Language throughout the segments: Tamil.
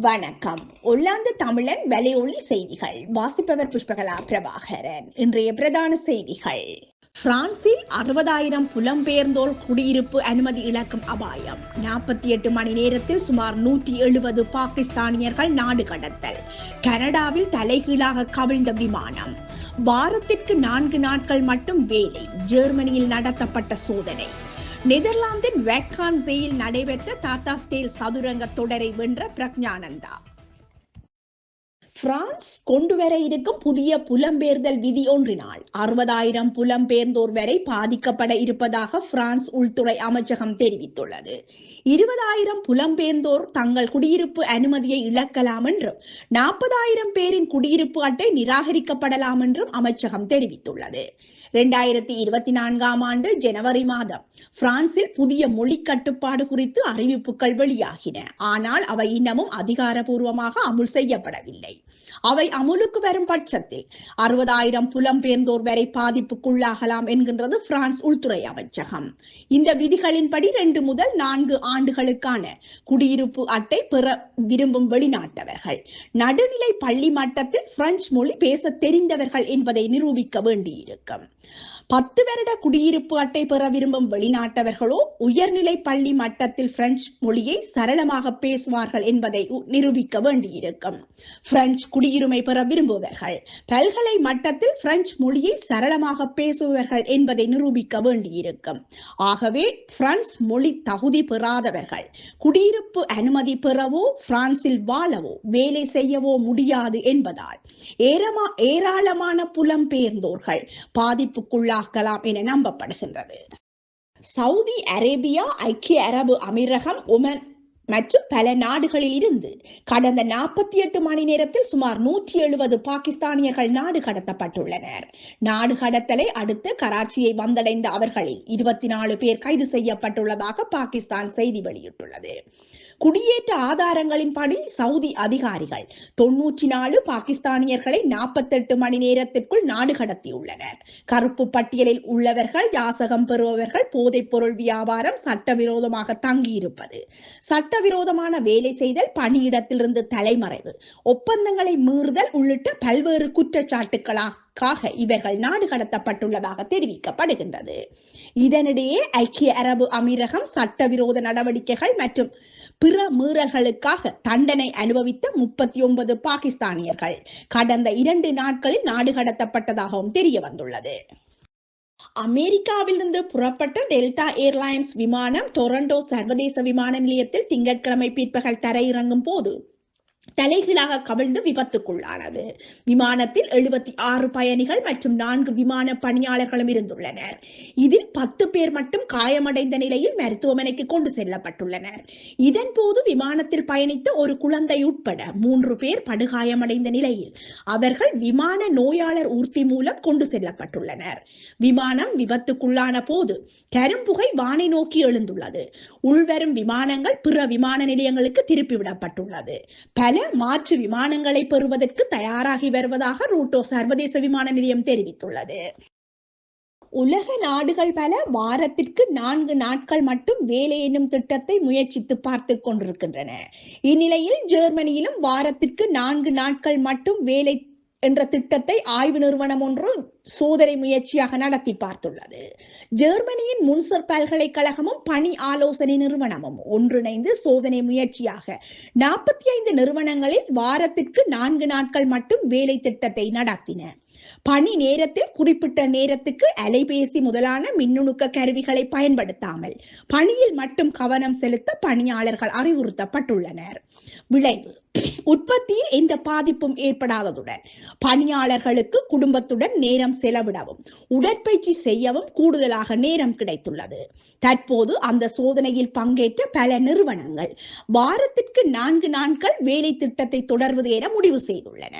வணக்கம். ஒல்லாந்து தமிழன் வலையொலி செய்திகள். வாசிப்பவர் புஷ்பகலா பிரபாகரன். இன்றைய பிரதான செய்திகள். பிரான்சில் அறுபதாயிரம் புலம்பெயர்ந்தோர் குடியிருப்பு அனுமதி இழக்கும் அபாயம். நாற்பத்தி எட்டு மணி நேரத்தில் சுமார் நூற்றி எழுபது பாகிஸ்தானியர்கள் நாடு கடத்தல். கனடாவில் தலைகீழாக கவிழ்ந்த விமானம். வாரத்திற்கு நான்கு நாட்கள் மட்டும் வேலை. ஜெர்மனியில் நடத்தப்பட்ட சோதனை. நெதர்லாந்தின் வேக்கான்சேயில் நடைபெற்ற டாடா ஸ்டீல் சதுரங்க தொடரை வென்ற பிரக்ஞானந்தா பிரான்ஸ் கொண்டு வர இருக்கும் புதிய புலம்பெயர்தல் விதி ஒன்றினால் அறுபதாயிரம் புலம்பெயர்ந்தோர் வரை பாதிக்கப்பட இருப்பதாக பிரான்ஸ் உள்துறை அமைச்சகம் தெரிவித்துள்ளது. இருபதாயிரம் புலம்பெயர்ந்தோர் தங்கள் குடியிருப்பு அனுமதியை இழக்கலாம் என்றும் நாற்பதாயிரம் பேரின் குடியிருப்பு அட்டை நிராகரிக்கப்படலாம் என்றும் அமைச்சகம் தெரிவித்துள்ளது. இரண்டாயிரத்தி இருபத்தி நான்காம் ஆண்டு ஜனவரி மாதம் பிரான்சில் புதிய மொழி கட்டுப்பாடு குறித்து அறிவிப்புகள் வெளியாகின. ஆனால் அவை இன்னமும் அதிகாரபூர்வமாக அமுல் செய்யப்படவில்லை. அவை அமுலுக்கு வரும் பட்சத்தில் அறுபதாயிரம் புலம்பெயர்ந்தோர் வரை பாதிப்புக்குள்ளாகலாம் என்கின்றது பிரான்ஸ் உள்துறை அமைச்சகம். இந்த விதிகளின்படி ரெண்டு முதல் நான்கு ஆண்டுகளுக்கான குடியிருப்பு அட்டை பெற விரும்பும் வெளிநாட்டவர்கள். நடுநிலை பள்ளி மட்டத்தில் பிரெஞ்சு மொழி பேச தெரிந்தவர்கள் என்பதை நிரூபிக்க வேண்டியிருக்கும். பத்து வருட குடியிருப்பு அட்டை பெற விரும்பும் வெளிநாட்டவர்களோ உயர்நிலை பள்ளி மட்டத்தில் பிரெஞ்சு மொழியை சரளமாக பேசுவார்கள் என்பதை நிரூபிக்க வேண்டியிருக்கும். பிரெஞ்சு குடி குடியுரிமை பெற விரும்புவர்கள். பல்கலை மட்டத்தில் பிரெஞ்சு மொழியை சரளமாக பேசுபவர்கள் என்பதை நிரூபிக்க வேண்டியிருக்கும். ஆகவே பிரான்ஸ் மொழி தகுதி பெறாதவர்கள் குடியிருப்பு அனுமதி பெறவோ பிரான்சில் வாழவோ வேலை செய்யவோ முடியாது என்பதால் ஏரமா ஏராளமான புலம்பெயர்ந்தோர்கள் பாதிப்புக்குள்ளாக்கலாம் என நம்பப்படுகின்றது. சவுதி அரேபியா ஐக்கிய அரபு அமீரகம் ஒமன் மற்றும் பல நாடுகளில் இருந்து கடந்த நாற்பத்தி எட்டு மணி நேரத்தில் சுமார் நூற்றி எழுபது பாகிஸ்தானியர்கள் நாடு கடத்தப்பட்டுள்ளனர். நாடு கடத்தலை அடுத்து கராச்சியை வந்தடைந்த அவர்களில் இருபத்தி நாலு பேர் கைது செய்யப்பட்டுள்ளதாக பாகிஸ்தான் செய்தி வெளியிட்டுள்ளது. குடியேற்ற ஆதாரங்களின்படி சவுதி அதிகாரிகள் தொன்னூற்றி நாலு பாகிஸ்தானியர்களை நாற்பத்தெட்டு மணி நேரத்திற்குள் நாடு கடத்தியுள்ளனர். கருப்பு பட்டியலில் உள்ளவர்கள் யாசகம் பெறுபவர்கள் போதைப் பொருள் வியாபாரம் சட்டவிரோதமாக தங்கியிருப்பது. சட்டவிரோதமான வேலை செய்தல் பணியிடத்திலிருந்து தலைமறைவு. ஒப்பந்தங்களை மீறுதல் உள்ளிட்ட பல்வேறு குற்றச்சாட்டுக்களாக இவர்கள் நாடு கடத்தப்பட்டுள்ளதாக தெரிவிக்கப்படுகின்றது. இதனிடையே ஐக்கிய அரபு அமீரகம் சட்டவிரோத நடவடிக்கைகள் மற்றும் பிற மீறல்களுக்காக தண்டனை அனுபவித்த முப்பத்தி ஒன்பது பாகிஸ்தானியர்கள். கடந்த இரண்டு நாட்களில் நாடு கடத்தப்பட்டதாகவும் தெரிய வந்துள்ளது அமெரிக்காவிலிருந்து புறப்பட்ட டெல்டா ஏர்லைன்ஸ் விமானம் டொரண்டோ சர்வதேச விமான நிலையத்தில் திங்கட்கிழமை பிற்பகல் தரையிறங்கும் போது தலைகீழாக கவிழ்ந்து விபத்துக்குள்ளானது. விமானத்தில் எழுபத்தி ஆறு பயணிகள் மற்றும் நான்கு விமான பணியாளர்களும் இருந்துள்ளனர். இதில் பத்து பேர் மட்டும் காயமடைந்த நிலையில் மருத்துவமனைக்கு கொண்டு செல்லப்பட்டுள்ளனர். இதன் போது விமானத்தில் பயணித்த ஒரு குழந்தை உட்பட மூன்று பேர் படுகாயமடைந்த நிலையில் அவர்கள் விமான நோயாளர் ஊர்த்தி மூலம் கொண்டு செல்லப்பட்டுள்ளனர். விமானம் விபத்துக்குள்ளான போது கரும்புகை வானை நோக்கி எழுந்துள்ளது. உள்வரும் விமானங்கள் பிற விமான நிலையங்களுக்கு திருப்பிவிடப்பட்டுள்ளது பல மாற்று விமானங்களை பெறுவதற்கு தயாராகி வருவதாக ரூட்டோ சர்வதேச விமான நிலையம் தெரிவித்துள்ளது. உலக நாடுகள் பல வாரத்திற்கு நான்கு நாட்கள் மட்டும் வேலை என்னும் திட்டத்தை முயற்சித்து பார்த்து கொண்டிருக்கின்றன. இந்நிலையில் ஜெர்மனியிலும் வாரத்திற்கு நான்கு நாட்கள் மட்டும் வேலை என்ற திட்டத்தை ஆய்வு நிறுவனம் ஒன்று சோதனை முயற்சியாக நடத்தி பார்த்துள்ளது. ஜெர்மனியின் முன்சர் பல்கலைக்கழகமும் பணி ஆலோசனை நிறுவனமும் ஒன்றிணைந்து சோதனை முயற்சியாக நாற்பத்தி ஐந்து நிறுவனங்களில் வாரத்திற்கு நான்கு நாட்கள் மட்டும் வேலை திட்டத்தை நடத்தின. பணி நேரத்தில் குறிப்பிட்ட நேரத்துக்கு அலைபேசி முதலான மின்னுணுக்க கருவிகளை பயன்படுத்தாமல் பணியில் மட்டும் கவனம் செலுத்த பணியாளர்கள் அறிவுறுத்தப்பட்டுள்ளனர். விளைவு. உற்பத்தியில் எந்த பாதிப்பும் ஏற்படாததுடன் பணியாளர்களுக்கு குடும்பத்துடன் நேரம் செலவிடவும் உடற்பயிற்சி செய்யவும் கூடுதலாக நேரம் கிடைத்துள்ளது. தற்போது அந்த சோதனையில் பங்கேற்ற பல நிறுவனங்கள் வாரத்திற்கு நான்கு நாட்கள் வேலை திட்டத்தை தொடர்வது என முடிவு செய்துள்ளன.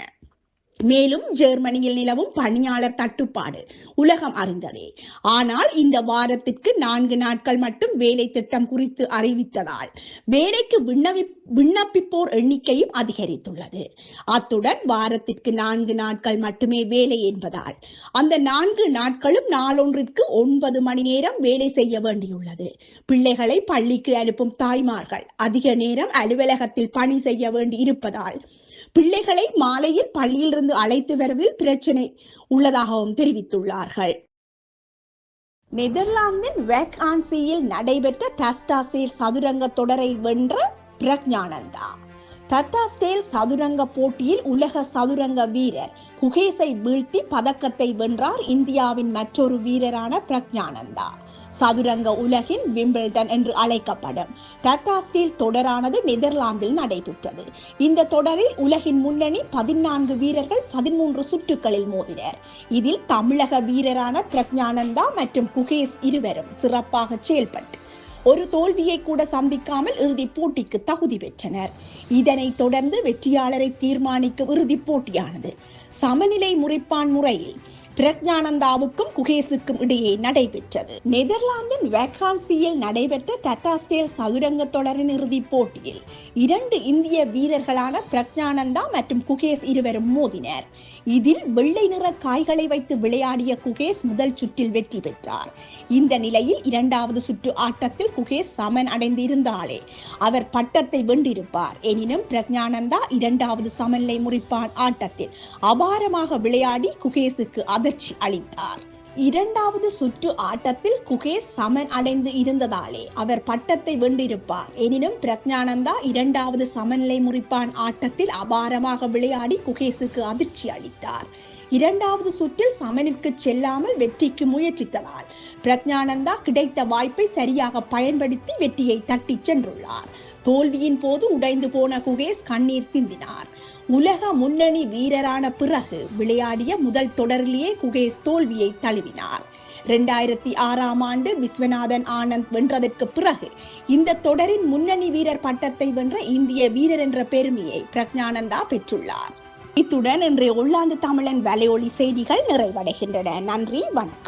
மேலும் ஜெர்மனியில் நிலவும் பணியாளர் தட்டுப்பாடு உலகம் அறிந்ததே. ஆனால் இந்த வாரத்திற்கு நான்கு நாட்கள் மட்டும் வேலை திட்டம் குறித்து அறிவித்ததால் வேலைக்கு விண்ணவி விண்ணப்பிப்போர் எண்ணிக்கையும் அதிகரித்துள்ளது. அத்துடன் வாரத்திற்கு நான்கு நாட்கள் மட்டுமே வேலை என்பதால் அந்த நான்கு நாட்களும் நாளொன்றிற்கு ஒன்பது மணி நேரம் வேலை செய்ய வேண்டியுள்ளது. பிள்ளைகளை பள்ளிக்கு அனுப்பும் தாய்மார்கள் அதிக நேரம் அலுவலகத்தில் பணி செய்ய வேண்டி இருப்பதால் பிள்ளைகளை மாலையில் பள்ளியிலிருந்து அழைத்து வருவதில் பிரச்சனை உள்ளதாகவும் தெரிவித்துள்ளார்கள். நெதர்லாந்தின் வெக் ஆன்சியில் நடைபெற்ற டஸ்டாசேல் சதுரங்க தொடரை வென்ற பிரக்ஞானந்தா தட்டாஸ்டேல் சதுரங்க போட்டியில் உலக சதுரங்க வீரர் குகேசை வீழ்த்தி பதக்கத்தை வென்றார் இந்தியாவின் மற்றொரு வீரரான பிரக்ஞானந்தா. சதுரங்க உலகின் விம்பிள்டன் என்று அழைக்கப்படும். டாடா ஸ்டீல் தொடரானது நெதர்லாந்தில் நடைபெற்றது. இந்த தொடரில் உலகின் முன்னணி பதினான்கு வீரர்கள் பதிமூன்று சுற்றுகளில் மோதினர். இதில் தமிழக வீரரான பிரக்ஞானந்தா மற்றும் குகேஷ் இருவரும் சிறப்பாக செயல்பட்டு ஒரு தோல்வியை கூட சந்திக்காமல் இறுதிப் போட்டிக்கு தகுதி பெற்றனர். இதனைத் தொடர்ந்து வெற்றியாளரை தீர்மானிக்கும் இறுதிப் போட்டியானது. சமநிலை முறைப்பான் முறையில் பிரக்ஞானந்தாவுக்கும் குகேசுக்கும் இடையே நடைபெற்றது. நெதர்லாந்தின் வேக்கான்சியில் நடைபெற்ற டட்டாஸ்டேல் சதுரங்க தொடரின் இறுதிப் போட்டியில் இரண்டு இந்திய வீரர்களான பிரக்ஞானந்தா மற்றும் குகேஷ் இருவரும் மோதினர். இதில் வெள்ளை நிற காய்களை வைத்து விளையாடிய குகேஷ் முதல் சுற்றில் வெற்றி பெற்றார். இந்த நிலையில் இரண்டாவது சுற்று ஆட்டத்தில் குகேஷ் சமன் அடைந்திருந்தாலே அவர் பட்டத்தை வென்றிருப்பார். எனினும் பிரக்ஞானந்தா இரண்டாவது சமநிலை முறிப்பான் ஆட்டத்தில் அபாரமாக விளையாடி குகேஷுக்கு அதிர்ச்சி அளித்தார். இரண்டாவது சுற்று ஆட்டத்தில் குகேஷ் சமன் அடைந்து இருந்ததாலே அவர் பட்டத்தை வென்றிருப்பார். எனினும் பிரக்ஞானந்தா இரண்டாவது சமநிலை முறிப்பான் ஆட்டத்தில் அபாரமாக விளையாடி குகேஷுக்கு அதிர்ச்சி அளித்தார். இரண்டாவது சுற்றில் சமனிற்கு செல்லாமல் வெற்றிக்கு முயற்சித்ததால் பிரக்ஞானந்தா கிடைத்த வாய்ப்பை சரியாக பயன்படுத்தி வெற்றியை தட்டிச் சென்றுள்ளார். தோல்வியின் போது உடைந்து போன குகேஷ் கண்ணீர் சிந்தினார். உலக முன்னணி வீரரான பிறகு விளையாடிய முதல் தொடரிலேயே குகேஷ் தோல்வியை தழுவினார். இரண்டாயிரத்தி ஆறாம் ஆண்டு விஸ்வநாதன் ஆனந்த் வென்றதற்கு பிறகு இந்த தொடரின் முன்னணி வீரர் பட்டத்தை வென்ற இந்திய வீரர் என்ற பெருமையை பிரக்ஞானந்தா பெற்றுள்ளார். இத்துடன் இன்றைய உள்ளாந்து தமிழன் வலையொலி செய்திகள் நிறைவடைகின்றன. நன்றி வணக்கம்.